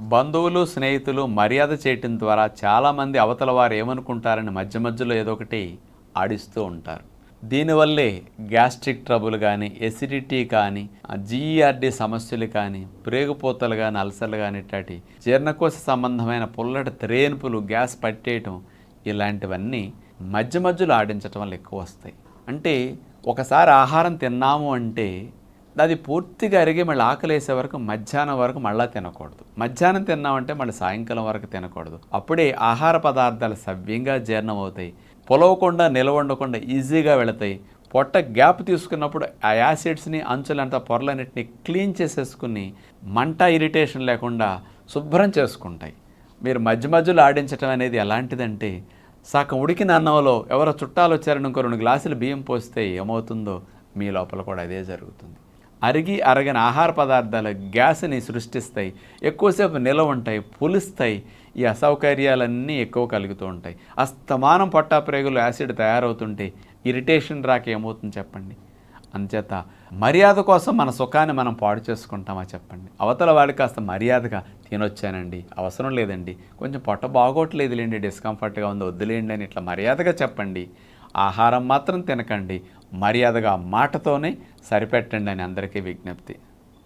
బంధువులు స్నేహితులు మర్యాద చేయటం ద్వారా చాలామంది అవతల వారు ఏమనుకుంటారని మధ్య మధ్యలో ఏదో ఒకటి ఆడిస్తూ ఉంటారు. దీనివల్లే గ్యాస్ట్రిక్ ట్రబుల్ కానీ ఎసిడిటీ కానీ జీఈఆర్డీ సమస్యలు కానీ ప్రేగుపోతలు కానీ అల్సర్లు కానీ ఇట్లాంటి జీర్ణకోశ సంబంధమైన పుల్లటి త్రేన్పులు గ్యాస్ పట్టేయటం ఇలాంటివన్నీ మధ్య మధ్యలో ఆడించటం వల్ల ఎక్కువ వస్తాయి. అంటే ఒకసారి ఆహారం తిన్నాము అంటే అది పూర్తిగా అరిగి మళ్ళీ ఆకలేసే వరకు మధ్యాహ్నం వరకు మళ్ళీ తినకూడదు. మధ్యాహ్నం తిన్నామంటే మళ్ళీ సాయంకాలం వరకు తినకూడదు. అప్పుడే ఆహార పదార్థాలు సవ్యంగా జీర్ణమవుతాయి. పొలవకుండా నిలవండకుండా ఈజీగా వెళతాయి. పొట్ట గ్యాప్ తీసుకున్నప్పుడు ఆ యాసిడ్స్ని అంచులంతా పొరలన్నిటిని క్లీన్ చేసేసుకుని మంట ఇరిటేషన్ లేకుండా శుభ్రం చేసుకుంటాయి. మీరు మధ్య మధ్యలో ఆడించడం అనేది ఎలాంటిదంటే సగం ఉడికిన అన్నంలో ఎవరో చుట్టాలు వచ్చారని ఇంకో రెండు గ్లాసులు బియ్యం పోస్తే ఏమవుతుందో మీ లోపల కూడా అదే జరుగుతుంది. అరిగి అరగని ఆహార పదార్థాలు గ్యాస్ని సృష్టిస్తాయి. ఎక్కువసేపు నిలవ ఉంటాయి పులుస్తాయి. ఈ అసౌకర్యాలన్నీ ఎక్కువ కలుగుతూ ఉంటాయి. అస్తమానం పట్టాప్రేగులు యాసిడ్ తయారవుతుంటే ఇరిటేషన్ రాక ఏమవుతుంది చెప్పండి? అంచేత మర్యాద కోసం మన సుఖాన్ని మనం పాడు చేసుకుంటామా చెప్పండి? అవతల వాడికి కాస్త మర్యాదగా తినొచ్చానండి అవసరం లేదండి. కొంచెం పొట్ట బాగోట్లేదులేండి డిస్కంఫర్ట్గా ఉంది వద్దులేండి అని ఇట్లా మర్యాదగా చెప్పండి. ఆహారం మాత్రం తినకండి. మర్యాదగా మాటతోనే సరిపెట్టండి అని అందరికీ విజ్ఞప్తి.